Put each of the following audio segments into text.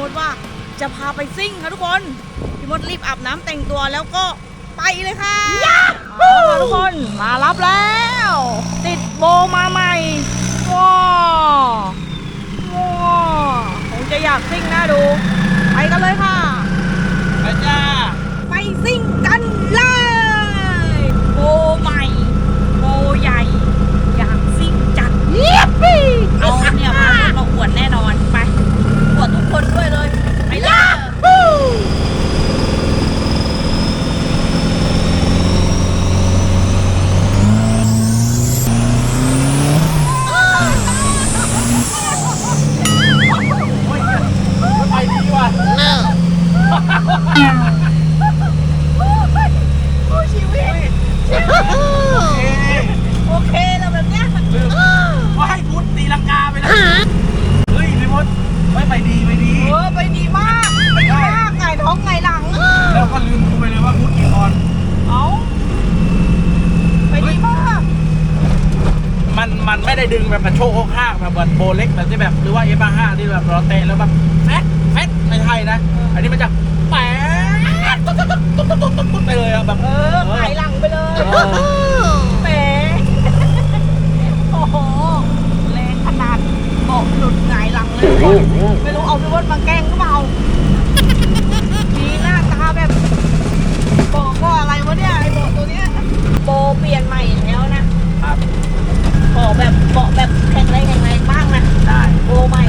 มดว่าจะพาไปซิ่งค่ะทุกคนพี่มดรีบอาบน้ำแต่งตัวแล้วก็ไปเลยค่ะทุกคนมารับแล้ว ติดโบมาใหม่ว้าวว้าวคงจะอยากซิ่งนะดู ไปกันเลยค่ะไปจ้าไปซิ่งกันเลยโบใหม่โบใหญ่ อยากซิ่งจัดเยียบเอาเนี่ยมเราอวดแน่นอน ไม่รู้เอาพี่อ้วนมาแกงก็เปล่ามีหน้าตาแบบบอก็อะไรวะเนี่ยไอ้บอตัวเนี้ยโบเปลี่ยนใหม่แล้วนะครับบอแบบบอแบบแข็งแรงแข็งแรงบ้างนะได้โบใหม่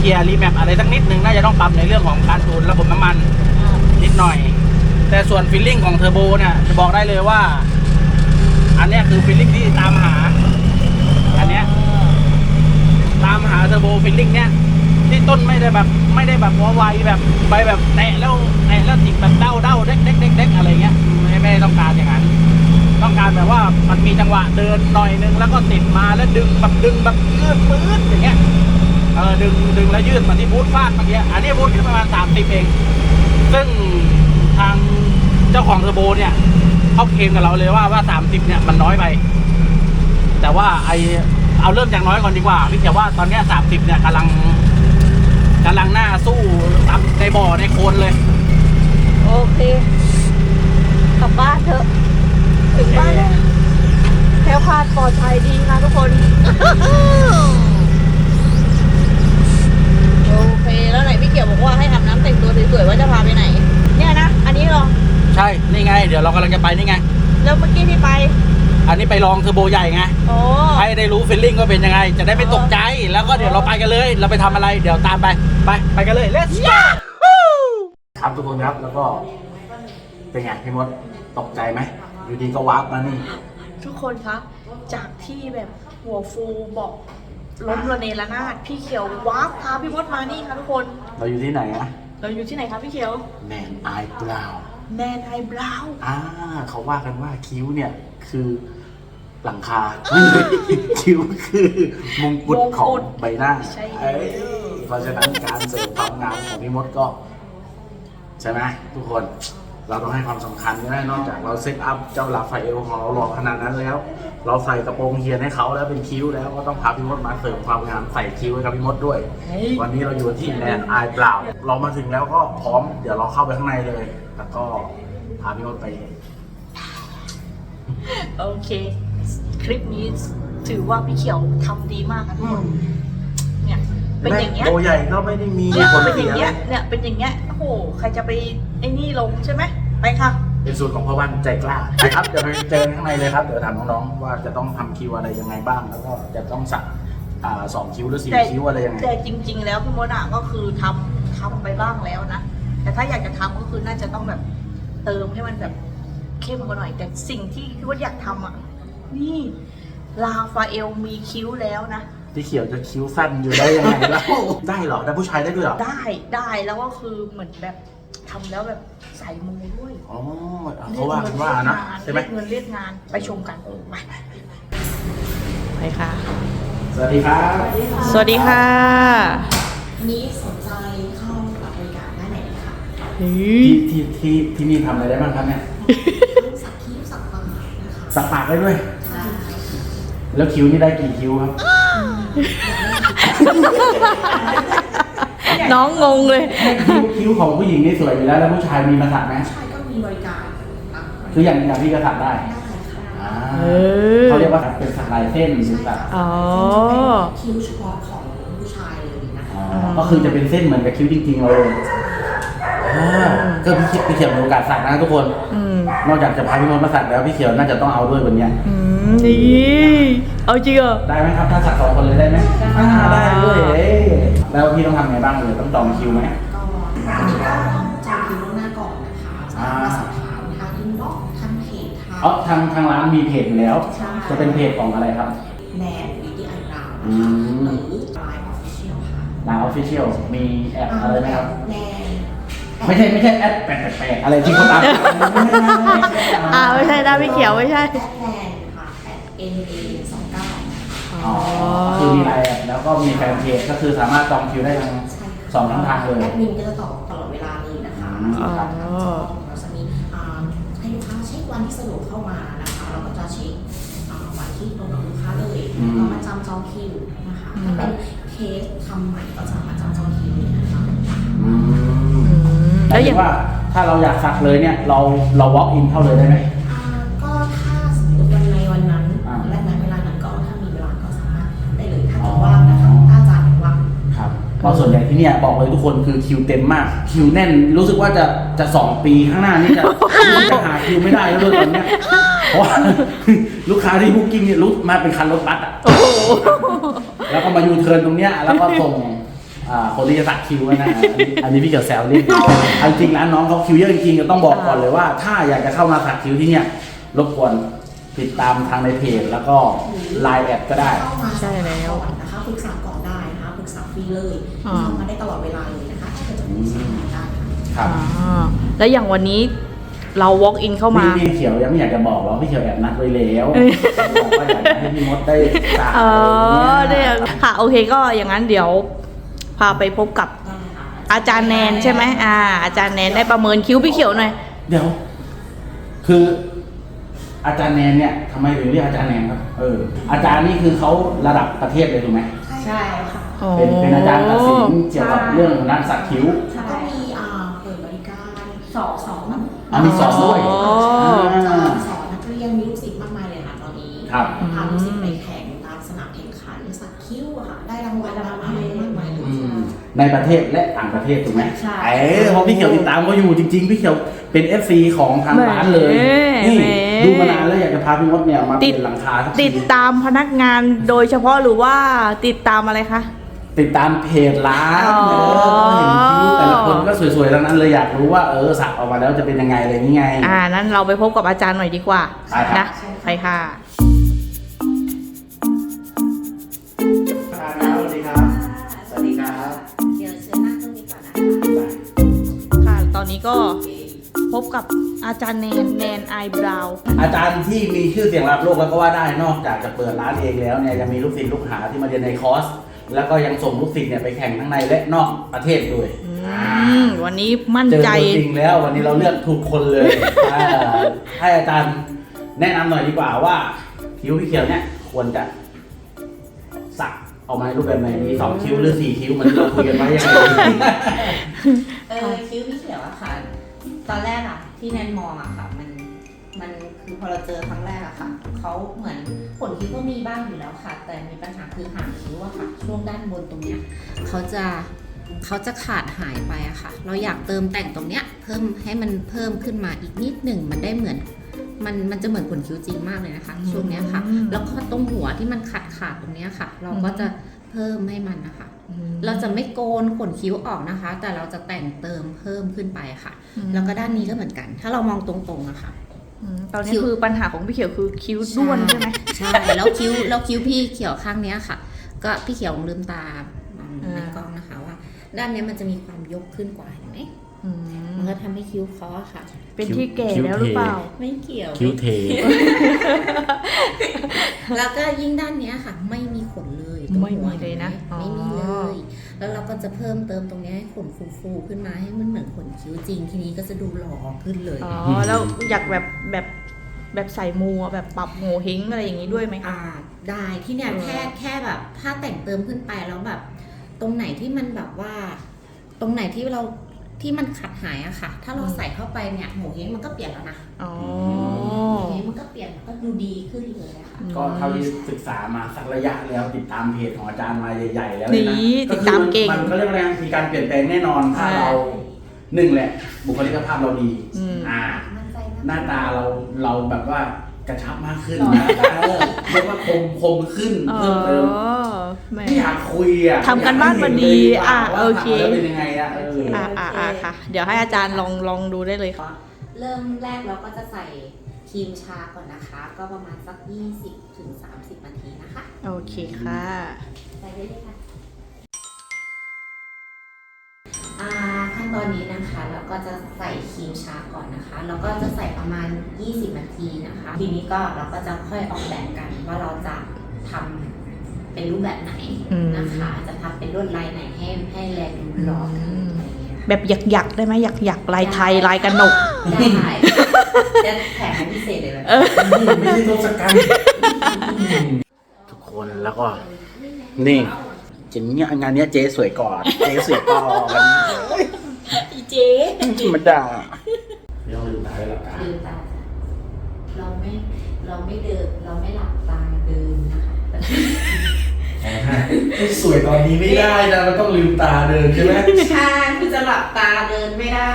เคลียร์รีแมปอะไรสักนิดนึงน่าจะต้องปรับในเรื่องของการตูนระบบน้ำมันนิดหน่อย แต่ส่วนฟิลลิ่งของเทอร์โบเนี่ยจะบอกได้เลยว่า อันนี้คือฟิลลิ่งที่ตามหา อันนี้ตามหาเทอร์โบฟิลลิ่งเนี่ยที่ต้นไม่ได้แบบไม่ได้แบบหัวายแบบไปแบบแตะแล้วแตะแล้วติดแบบเด้าเด้าเด็กเด็กเด็กเด็กอะไรเงี้ยไม่ไม่ต้องการอย่างนั้น ต้องการแบบว่ามันมีจังหวะเดินหน่อยนึงแล้วก็ติดมาแล้วดึงแบบดึงแบบยืดปื้ดอย่างเงี้ย เออดึงดึงแล้วยืดมาที่บูทฟาดเมื่อกี้อันนี้บูทแค่ประมาณสามสิบเอง ซึ่งทางเจ้าของเทอร์โบเนี่ยเขาเคลมกับเราเลยว่าว่าสามสิบเนี่ยมันน้อยไป แต่ว่าไอเอาเริ่มจากน้อยก่อนดีกว่าพี่เขียวว่าตอนนี้สามสิบเนี่ยกำลังกำลังหน้าสู้ตับในบ่อในโคนเลย โอเคกลับบ้านเถอะ ถึงบ้านแล้วแถวคาดปลอดภัยดีนะทุกคน โอเค แล้วไหนพี่เขียวบอกว่าให้อาบน้ำแต่งตัวสวยๆว่าจะพาไปไหน เนี่ยนะ อันนี้เหรอ ใช่ นี่ไง เดี๋ยวเรากำลังจะไปนี่ไง แล้วเมื่อกี้ที่ไป อันนี้ไปลองเทอร์โบใหญ่ไง โอ้ ให้ได้รู้ฟีลลิ่งว่าเป็นยังไง จะได้ไม่ตกใจ แล้วก็เดี๋ยวเราไปกันเลย เราไปทำอะไร เดี๋ยวตามไป ไป ไปกันเลย let's go ครับทุกคนครับ แล้วก็เป็นไงพี่มด ตกใจไหมอยู่ดีก็วาร์ปมานี่ ทุกคนคะ จากที่แบบหัวฟูบอก ล้มระเนระนาดพี่เขียววาร์ปพาพี่มดมานี่ค่ะทุกคน เราอยู่ที่ไหนอะเราอยู่ที่ไหนคะพี่เขียว แมนไอเปล่าแนนไฮบราวน์อ่าเขาว่ากันว่าคิ้วเนี่ยคือหลังคา คิ้วคือมงกุฎของใบหน้าใช่เอ้ยเพราะฉะนั้นการเสริมความงามของพี่มดก็ ใช่ไหมทุกคน เราต้องให้ความสำคัญใช่ไหมนอกจากเราเซ็ตอัพเจ้าลาฟาเอลของเราหล่อขนาดนั้นแล้ว เราใส่กระโปรงเฮียนให้เขาแล้วเป็นคิ้วแล้วก็ต้องพาพี่มดมาเสริมความงามใส่คิ้วให้กับพี่มดด้วย วันนี้เราอยู่ที่แลนด์ไอเปล่า เรามาถึงแล้วก็พร้อมเดี๋ยวเราเข้าไปข้างในเลย แล้วก็พาพี่มดไป โอเค คลิปนี้ถือว่าพี่เขียวทำดีมากค่ะทุกคนเนี่ยเป็นอย่างเงี้ยโบใหญ่ก็ไม่ได้มีเนี่ยผลเป็นอเสียย่างเงี้ยเนี่ยเป็นอย่างเงี้ยโอ้โหใครจะไปไอ้นี่ลงใช่ไหมไปค่ะ เป็นสูตรของพ่อวันใจกล้าไปครับ เดี๋ยวไปเจอกันข้างในเลยครับ เดี๋ยวถามน้องๆว่าจะต้องทำคิวอะไรยังไงบ้าง แล้วก็จะต้องสักอ่าสองคิวหรือสี่แต่คิวอะไรยังไง แต่จริง ๆ แล้วพี่มดอะก็คือทำทำไปบ้างแล้วนะ แต่ถ้าอยากจะทำก็คือน่าจะต้องแบบเติมให้มันแบบเข้มกว่าหน่อย แต่สิ่งที่พี่มดอยากทำอะ นี่ลาฟาเอลมีคิ้วแล้วนะ ที่เขียวจะคิ้วสั้นอยู่ได้ยังไงแล้ว ได้เหรอได้ผู้ชายได้ด้วยเหรอได้ได้แล้วก็คือเหมือนแบบทำแล้วแบบใส่มือด้วยอ๋อเขาว่ากันว่านะใช่ไหมเรียกเงินเรียกงานไปชมกันไปไปค่ะ สวัสดีครับ สวัสดีค่ะนี้สนใจเข้ารับบริการได้ไหนคะที่ที่ที่ที่นี่ทำอะไรได้บ้างครับเนี่ยสักคิ้วสักปากนะคะสักปากได้ด้วย ใช่แล้วคิ้วนี่ได้กี่คิ้วครับ น้องงงเลย คิ้วคิ้วของผู้หญิงนี่สวยอยู่แล้วแล้วผู้ชายมีมาสักไหมผู้ชายก็มีบริการนะคืออย่างอย่างพี่ก็สักได้ได้ค่ะอ่าเออ เขาเรียกว่าเป็นสักลายเส้นหรือสักอ๋อเป็นคิ้วเฉพาะของผู้ชายเลยนะคะอ๋อก็คือจะเป็นเส้นเหมือนกับคิ้วจริงๆเลย อ่าก็พี่เขียวพี่เขียวมีโอกาสสักนะทุกคน อืมนอกจากจะพาพี่มดมาสักแล้วพี่เขียวน่าจะต้องเอาด้วยวันเนี้ยอืมดีเอาจริงเหรอ ได้ไหมครับถ้าสักสองคนเลยได้ไหมอ่าได้ด้วยเอ้ยแล้วพี่ต้องทำไงบ้างเลยต้องจองคิวไหม ก็อันนี้ก็ต้องจองคิวล่วงหน้าก่อนนะคะสามารถมาสอบถามทางอินบ็อกซ์ทางเพจทางอ๋อทางทางร้านมีเพจอยู่แล้วจะเป็นเพจของอะไรครับ แนนวิดีไอราวอืม หรือไลน์ออฟฟิเชียลค่ะร้านออฟฟิเชียลมีแอปอะไรไหมครับ แนน ไม่ใช่ไม่ใช่แอปแปลกๆอะไรที่เขาตามอ่าไม่ใช่นะพี่เขียวไม่ใช่ แอดแนนค่ะแอด N A สองเก้าอ๋อคือมีไลน์แอปแล้วก็มีแฟนเพจก็คือสามารถจองคิวได้ทางใช่ค่ะสองช่องทางเลย แอดมินก็จะตอบตลอดเวลาเลยนะคะอืมแล้วก็เราจะมีอ่าให้ลูกค้าเช็ควันที่สะดวกเข้ามานะคะเราก็จะเช็คอ่าวันที่ตรงกับลูกค้าเลยแล้วก็มาจำจองคิวนะคะถ้าเป็นเคสทำใหม่ก็จะมาจ แล้แล้ววออย่างย่างว่าถ้าเราอยากสักเลยเนี่ยเราเรา walk in เข้าเลยได้ไหม อ่าก็ถ้าสมมติวันในวันนั้นอ่าและในเวลานั้นก็ถ้ามีเวลาก็สามารถได้เลยถ้าเกิดว่างนะคะถ้าอาจารย์ว่างครับเพราะส่วนใหญ่ที่เนี่ยบอกเลยทุกคนคือคิวเต็มมาก คิวแน่นรู้สึกว่าจะจะสองปีข้างหน้านี่จะ จะหาคิวไม่ได้แล้วเลยตอนเนี้ยเพราะว่า ลูกค้าที่บุ๊กิ้งเนี่ยรู้มาเป็นคันรถบัสอะโอ้โห แล้วก็มายูเทิร์นตรงเนี้ยแล้วก็ส่ง อ่าคนที่จะสักคิวไว้นะอันนี้อันนี้พี่เกี่ยวแซวเล่นเอาจริงร้านน้องเขาคิวเยอะจริงๆก็ต้องบอกก่อนเลยว่า ถ้าอยากจะเข้ามาสักคิวที่เนี่ยรบกวนติดตามทางในเพจแล้วก็ไลน์แอดก็ได้ เข้ามาใช่แล้ว ก่อนนะคะปรึกษาก่อนได้นะคะปรึกษาฟรีเลยอ่า เข้ามาได้ตลอดเวลาเลยนะคะถ้าเกิดจะปรึกษาได้ค่ะ ครับอ่าแล้วอย่างวันนี้เรา walk in เข้ามา พี่พี่เขียวยังไม่อยากจะบอกหรอกพี่เขียวแอบนัดไว้แล้วเอ้ยบอกว่าอยากจะให้พี่มดได้สักเอออะไรเนี่ยอย่างเงี้ยค่ะโอเคก็อย่างนั้นเดี๋ยว พาไปพบกับอาจารย์แนนใช่ไหมอ่า อาจารย์แนนได้ประเมินคิ้วพี่เขียวหน่อย เดี๋ยว คืออาจารย์แนนเนี่ยทำไมถึงเรียกอาจารย์แนนครับ เออ อาจารย์นี่คือเขาระดับประเทศเลยถูกไหมใช่ค่ะเป็นเป็นอาจารย์ตัดสินเกี่ยวกับเรื่องของด้านสักคิ้วแล้วก็มีอ่าเปิดบริการสอนสอนอะมีสอนด้วยอ๋อจะอ่าสอนนักเรียนมีลูกศิษย์มากมายเลยค่ะตอนนี้ครับพาลูกศิษย์ ในประเทศและต่างประเทศถูกไหมใช่ เออเพราะพี่เขียวติดตามเขาอยู่จริง ๆ พี่เขียวเป็น FC ของทางร้านเลยแหมนี่แหม ดูมานานแล้วอยากจะพาพี่มดเนี่ยมาติเปดลี่ยนหลังคาสักติทีดตามพนักงานโดยเฉพาะหรือว่าติดตามอะไรคะ ติดตามเพจร้านอ๋อ เออเห็นคิ้วแต่ละคนก็สวยๆทั้งนั้นเลยอยากรู้ว่าเออสักออกมาแล้วจะเป็นยังไงอะไรนี่ไง อ่านั้นเราไปพบกับอาจารย์หน่อยดีกว่าไปครับ นะไปค่ะ อนนี้ก็พบกับอาจารย์แนนแนนไอบราวอาจารย์ที่มีชื่อเสียงระดับโลกแล้วก็ว่าได้นอกจากจะเปิดร้านเองแล้วเนี่ยยังมีลูกศิษย์ลูกหาที่มาเรียนในคอร์สแล้วก็ยังส่งลูกศิษย์เนี่ยไปแข่งทั้งในและนอกประเทศด้วยอืมวันนี้มั่นเจอใจตัวจริงแล้ววันนี้เราเลือกถูกคนเลยอ่าให้อาจารย์แนะนำหน่อยดีกว่าว่าคิ้วพี่เขียวเนี่ยควรจะสัก ออกมาในรูปแบบไหนมีสองคิ้วหรือสี่คิ้วเหมันที่เราคุยกันไว้ยังไงเออคิ้วพี่เขียวอะค่ะ ตอนแรกอะที่แนนมองอะค่ะ มันมันคือพอเราเจอครั้งแรกอะค่ะเขาเหมือนขนคิ้วก็มีบ้างอยู่แล้วค่ะ แต่มีปัญหาคือหางคิ้วอะค่ะ ช่วงด้านบนตรงเนี้ยเขาจะเขาจะขาดหายไปอะค่ะ เราอยากเติมแต่งตรงเนี้ยเพิ่มให้มันเพิ่มขึ้นมาอีกนิดหนึ่งมันได้เหมือน มันมันจะเหมือนขนคิ้วจริงมากเลยนะคะ ช่วงเนี้ยค่ะอืมแล้วก็ตรงหัวที่มันขาดขาดๆตรงเนี้ยค่ะ เราก็จะเพิ่มให้มันนะคะ เราจะไม่โกนขนคิ้วออกนะคะ แต่เราจะแต่งเติมเพิ่มขึ้นไปค่ะ แล้วก็ด้านนี้ก็เหมือนกัน ถ้าเรามองตรงๆอะค่ะอืมตอนนี้คิ้วคือปัญหาของพี่เขียวคือคิ้วด้วนใช่ไหมใช่แล้วคิ้วแล้วคิ้วพี่เขียวข้างเนี้ยค่ะ ก็พี่เขียวลองลืมตามองในกล้องนะคะว่า ด้านเนี้ยมันจะมีความยกขึ้นกว่าเห็นไหมอืมมันก็ทำให้คิ้วเขาอะค่ะเป็นที่แก่แล้วหรือเปล่า ไม่เกี่ยว คิ้วเท แล้วก็ยิ่งด้านเนี้ยค่ะ ไม่มีขนเลยตรงไม่หัวมีเลยนะห็ไหมไม่มีอ๋เลอย แล้วเราก็จะเพิ่มเติมตรงเนี้ยให้ขนฟูๆขึ้นมาให้มันเหมือนขนคิ้วจริง ทีนี้ก็จะดูหล่อขึ้นเลย อ๋อแล้วอยากแบบแบบแบบใส่มูอะแบบปรับโงเฮงอะไรอย่างนี้ด้วยไหมคะ อ่าได้ที่เนี่ยเออ แค่แค่แบบถ้าแต่งเติมขึ้นไปแล้วแบบ ตรงไหนที่มันแบบว่า ตรงไหนที่เรา ที่มันขัดหายอะค่ะ ถ้าเราใส่เข้าไปเนี่ยโหเฮงมันก็เปลี่ยนแล้วนะอ๋อโหเฮงมันก็เปลี่ยนก็ดูดีขึ้นเลยอะค่ะ ก็เท่าที่ศึกษามาสักระยะแล้วติดตามเพจของอาจารย์มาใหญ่ ๆ แล้วนี่นะติดตามเก่ง มันก็เรียกว่าอะไรมีการเปลี่ยนแปลงแน่นอนถ้าใช่เราหนึ่งแหละ บุคลิกภาพเราดี อืม อ่า มั่นใจหน้าตาเราเราแบบว่ากระชับมากขึ้นหล่อนะเออเรียกว่าคมคมขึ้นอ๋อเพิ่มเติมแหม่ ไม่อยากคุยอะทำกันบ้านมาดีอะว่าโอเค ทำแล้วเป็นยังไง อะเอออ่าอ่าอ่าค่ะ เดี๋ยวให้อาจารย์ลองลองดูได้เลยค่ะ เริ่มแรกเราก็จะใส่ครีมชาก่อนนะคะ ก็ประมาณสัก 20ถึง30 นาทีนะคะ โอเคค่ะใส่ได้เลยค่ะอ่าขั้นตอนนี้นะคะ เราก็จะใส่ครีมชาก่อนนะคะ แล้วก็จะใส่ประมาณ 20 นาทีนะคะ ทีนี้ก็เราก็จะค่อยออกแบบกันว่าเราจะทำ เป็นรูปแบบไหนอืมนะคะ จะทำเป็นลวดลายไหนให้ให้แลดูหล่อขึ้นอะไรอย่างเงี้ยค่ะแบบหยักหยักๆได้ไหมหยักหยักๆลายไทยลายกระหนกได้จะแถมให้พิเศษเลยแบบไม่ใช่ทศกัณฐ์ทุกคนแล้วก็ นี่เจนเนี่ยงานเนี้ยเจ๊สวยก่อนเจ๊สวยก่อนอีเจ๊ธรรมดาไม่ต้องลืมตาเลยหรอกตาลืมตาเราไม่เราไม่เดินเราไม่หลับ สวยตอนนี้ไม่ได้นะมันต้องลืมตาเดินใช่ไหมใช่คือจะหลับตาเดินไม่ได้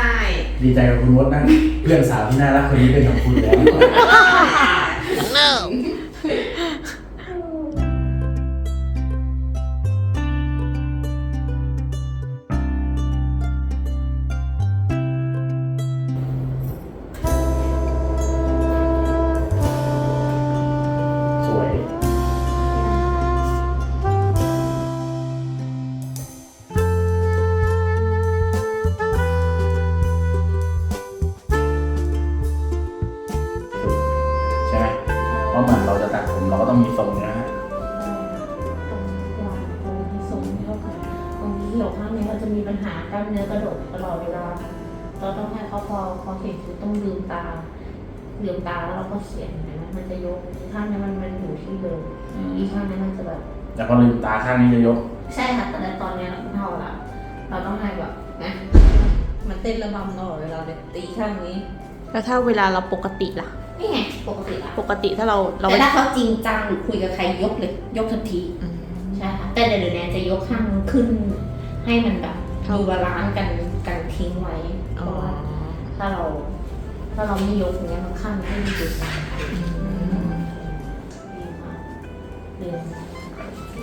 ดีใจกับคุณมดนะเพื่อนสาวที่น่ารักคนนี้เป็นของคุณแล้ว ลืมตาแล้วเราก็เขียนเห็นไหมมันจะยกข้างนี้มันมันอยู่ที่เดิมอีกข้างนี้มันจะแบบแต่พอลืมตาข้างนี้จะยก ใช่ค่ะแต่ในตอนเนี้ยเราเท่าละเราต้องให้แบบนะมันเต้นระบำตลอดเวลาเลยตีข้างนี้ แล้วถ้าเวลาเราปกติล่ะนี่ไงปกติละปกติถ้าเราเราแต่ถ้าเขาจริงจังหรือคุยกับใครยกเลย ยกทันทีอืมใช่ค่ะแต่เดี๋ยวแนนจะยกข้างขึ้น ให้มันแบบดูบาลานซ์กันกันทิ้งไว้เพอ๋อราะว่าถ้าเรา ถ้าเราไม่ยกอย่างเงี้ยมันข้างไม่มีจุดสั่นดีมากเรียน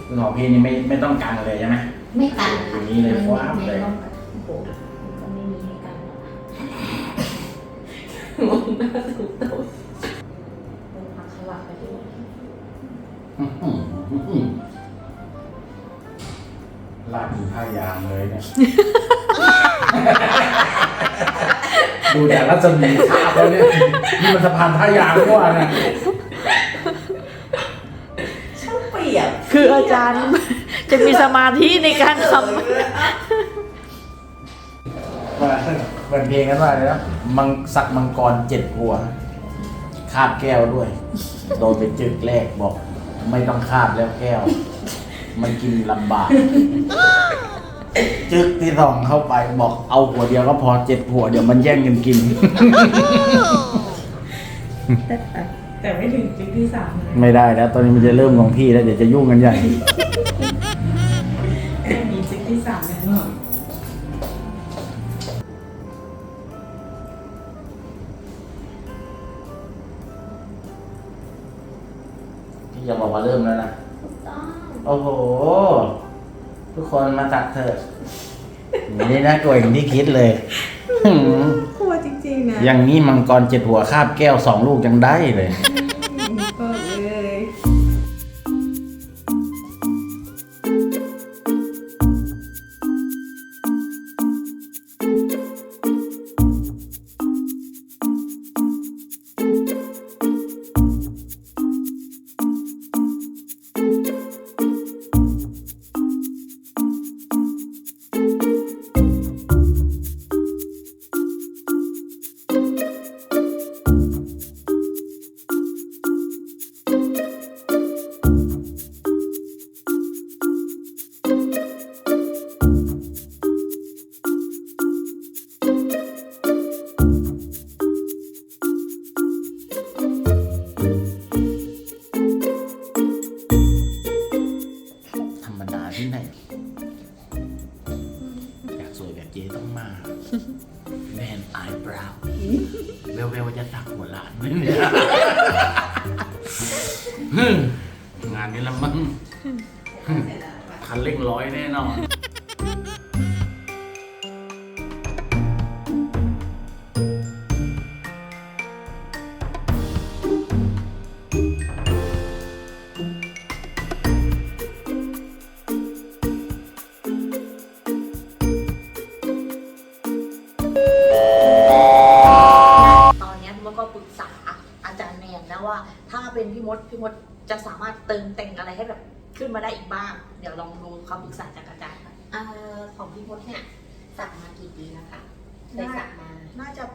คือของพี่นี่ไม่ไม่ต้องกันเลยใช่ไหมไม่กันอย่างนี้เลยว้าวเลยไม่ต้องโอ้โหมันก็ไม่มีให้กันหรอกมองหน้าถูกต้องเดินพักขวับไปด้วยอื้อหืออื้อหือลากอยู่ท่ายางเลยเนี่ย ดูแต่รัศมีภาพแล้วเนี่ยนี่มันสะพานท่ายางกว่าเนี่ยช่างเปรียบคืออาจารย์ จะมีสมาธิในการทว่าเหมือนเพลงกันว่าเลยนะมังสักมังกรเจ็ดหัวคาบแก้วด้วย โดนไปจึกแรกบอก ไม่ต้องคาบแล้วแก้ว มันกินลำบาก จึกที่สองเข้าไปบอกเอาหัวเดียวก็พอเจ็ดหัวเดี๋ยวมันแย่งกันกิน แต่ไม่ถึงจุดที่สามเลยไม่ได้แล้ว ตอนนี้มันจะเริ่มของพี่แล้วเดี๋ยวจะยุ่งกันใหญ่ไม่มีจุดที่สามแน่นอนพี่จะบอกว่าเริ่มแล้วนะถูกต้องโอ้โหทุก คนมาตักเถอะนี่น่ากลัวอย่างที่คิดเลยหืมกลัวจริงๆนะ อย่างนี้มังกรเจ็ดหัวคาบแก้วสองลูกยังได้เลย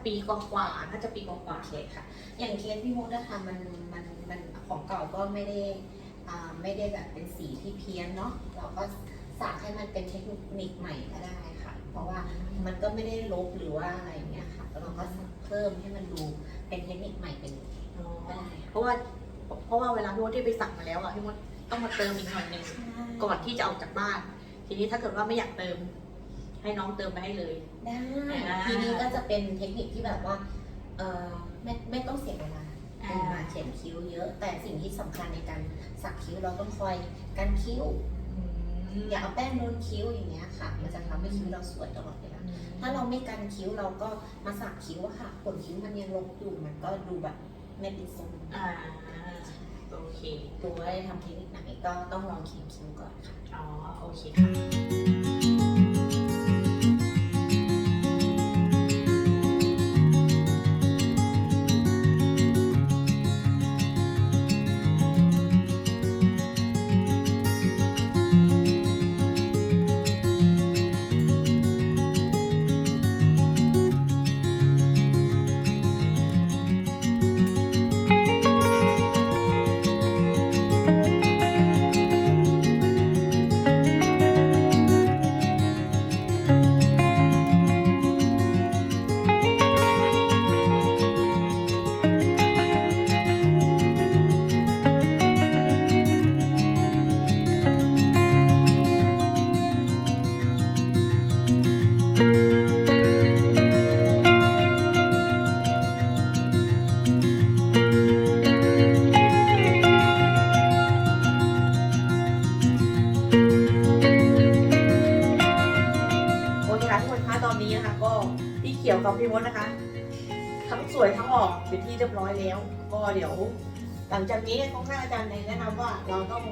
ปีกว่าๆน่าจะปีกว่าโอเคค่ะ อย่างเคสพี่มดนะคะมันมันมันของเก่าก็ไม่ได้อ่าไม่ได้แบบเป็นสีที่เพี้ยนเนาะเราก็สักให้มันเป็นเทคนิคใหม่ก็ได้ค่ะ เพราะว่ามันก็ไม่ได้ลบหรือว่าอะไรอย่างเงี้ยค่ะแล้วเราก็สักเพิ่มให้มันดูเป็นเทคนิคใหม่เป็นๆอ๋อก็ได้เพราะว่าเพราะว่าเวลาพี่มดที่ไปสั่งมาแล้วอะพี่มดต้องมาเติมอีกหน่อยหนึ่งก่อนที่จะออกจากบ้าน ทีนี้ถ้าเกิดว่าไม่อยากเติม ให้น้องเติมไปให้เลย ได้อ่าทีนี้ก็จะเป็นเทคนิคที่แบบว่าเออไม่ไม่ต้องเสียเวลาอ่าตื่นมาเขียนคิ้วเยอะ แต่สิ่งที่สำคัญในการสักคิ้วเราต้องคอยกันคิ้วอย่าเอาแป้งโดนคิ้วอย่างเงี้ยค่ะ มันจะทำให้คิ้วเราสวยตลอดเวลาถ้าเราไม่กันคิ้วเราก็มาสักคิ้วอะค่ะขนคิ้วมันยังลงอยู่มันก็ดูแบบไม่เป็นทรงอ่าโอเคดูว่าได้ทำเทคนิคไหนก็ต้องลองเขียนคิ้วก่อนค่ะอ๋อโอเคค่ะ จากนี้ข้างหน้าอาจารย์แนะนำว่าเราต้อง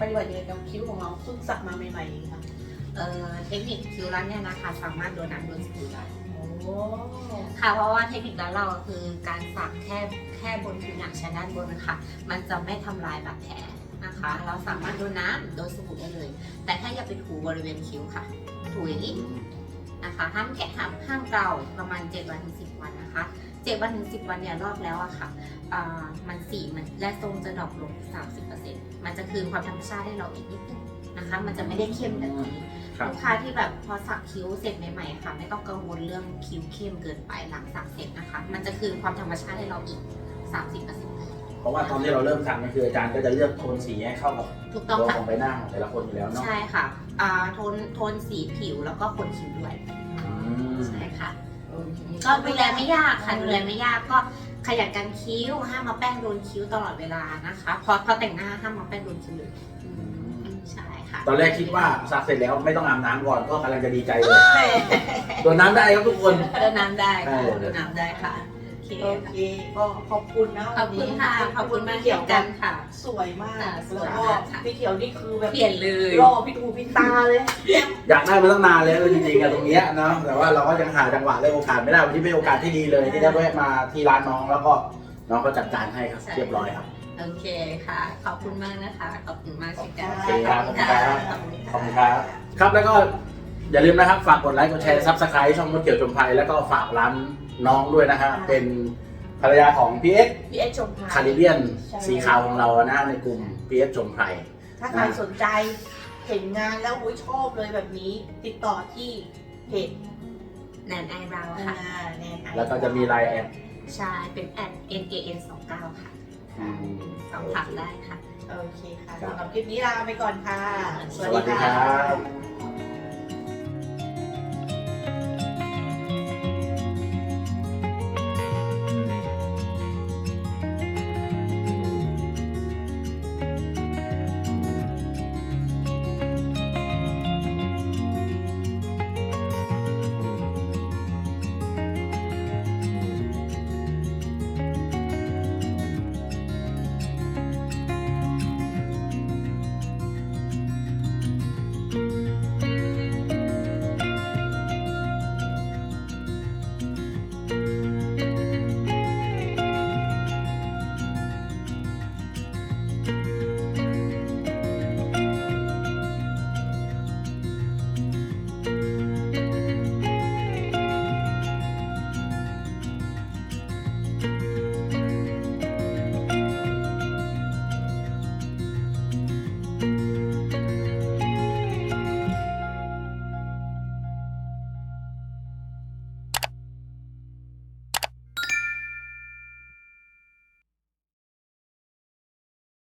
ปฏิบัติยังไงกับคิ้วของเราเพิ่งสักมาใหม่ๆค่ะเอ่อเทคนิคคิวรันเนี่ยนะคะสามารถโดนน้ำโดนสบู่ได้โอ้ค่ะเพราะว่าเทคนิคร้านเราคือการสักแค่แค่บนผิวหนังชั้นด้านบนนะคะมันจะไม่ทำลายบาดแผลนะคะ เราสามารถโดนน้ำโดนสบู่ได้เลย แต่ถ้าอย่าไปถูบริเวณคิ้วค่ะ ถูอย่างนี้นะคะห้ามแกะห้ามห้ามเกาประมาณ7วันถึง10 วันนะคะ 7วันถึง10วันเนี่ยรอบแล้วอะค่ะอ่ามันสีมันและทรงจะดรอปลง 30%มันจะคืนความธรรมชาติให้เราอีกนิดนึงนะคะ มันจะไม่ได้เข้มแบบนี้ครับลูกค้าที่แบบพอสักคิ้วเสร็จใหม่ๆค่ะ ไม่ต้องกังวลเรื่องคิ้วเข้มเกินไปหลังสักเสร็จนะคะ มันจะคืนความธรรมชาติให้เราอีก 30%เลยเพราะว่าตอนที่เราเริ่มทำก็คืออาจารย์ก็จะเลือกโทนสีให้เข้ากับถูกต้องตัวค่ะของใบหน้าของแต่ละคนอยู่แล้วเนาะใช่ค่ะอ่าโทนโทนสีผิวแล้วก็ขนคิ้วด้วยอืมใช่ค่ะ ก็ดูแลไม่ยากค่ะดูแลไม่ยากก็ขยันกันคิ้วห้ามมาแป้งโดนคิ้วตลอดเวลานะคะพอพอแต่งหน้าห้ามมาแป้งโดนคิ้วเลยอืมใช่ค่ะตอนแรกคิดว่าซักเสร็จแล้วไม่ต้องอาบน้ำก่อนก็กำลังจะดีใจเลยแหม่โดนน้ำได้ครับทุกคน เดินน้ำได้ค่ะเออเดินน้ำได้ค่ะโอ เคโอเค ก็ขอบคุณนะขอบคุณค่ะขอบคุณมากพี่เกี่เขียยววกักันนค่ะ สวยมากอ่าสวยแล้วก็มากค่ะ พี่เขียวนี่คือแบบเปลี่ยนเลยรอพี่ดูพี่ตาเลย อยากได้มาตั้งนานแล้วจริงๆอะตรงเนี้ยเนาะแต่ว่าเราก็ยังหาจังหวะและโอกาสไม่ได้วันนี้เป็นโอกาสที่ดีเลยที่ได้แวะมาที่ร้านน้องแล้วก็น้องก็จัดการให้ครับเรียบร้อยครับ โอเคค่ะ ขอบคุณมากนะคะ ขอบคุณมากเช่นกันโอเคครับขอบคุณค่ะขอบคุณครับขอบคุณครับครับแล้วก็อย่าลืมนะครับ ฝากกดไลค์กดแชร์ซับสไครต์ช่องมดเกี่ยวจมภัยแล้วก็ฝากร้าน น้องด้วยนะฮะเป็นภรรยาของพีเอ็กพี่เอสชมพคาริเบียนใช่ สีขาวของเรานะในกลุ่มพีเอ็กจมภัยถ้าใครสนใจเห็นงานแล้วอุ้ยชอบเลยแบบนี้ ติดต่อที่เพจแนนไอเราอ่าค่ะแน่นอนแล้วก็จะมีไลน์แอดใช่ เป็นแอด NAN 2 9ค่ะอืม สองถักได้ค่ะ โอเคค่ะครับ สำหรับคลิปนี้ลาไปก่อนค่ะ สวัสดีครับ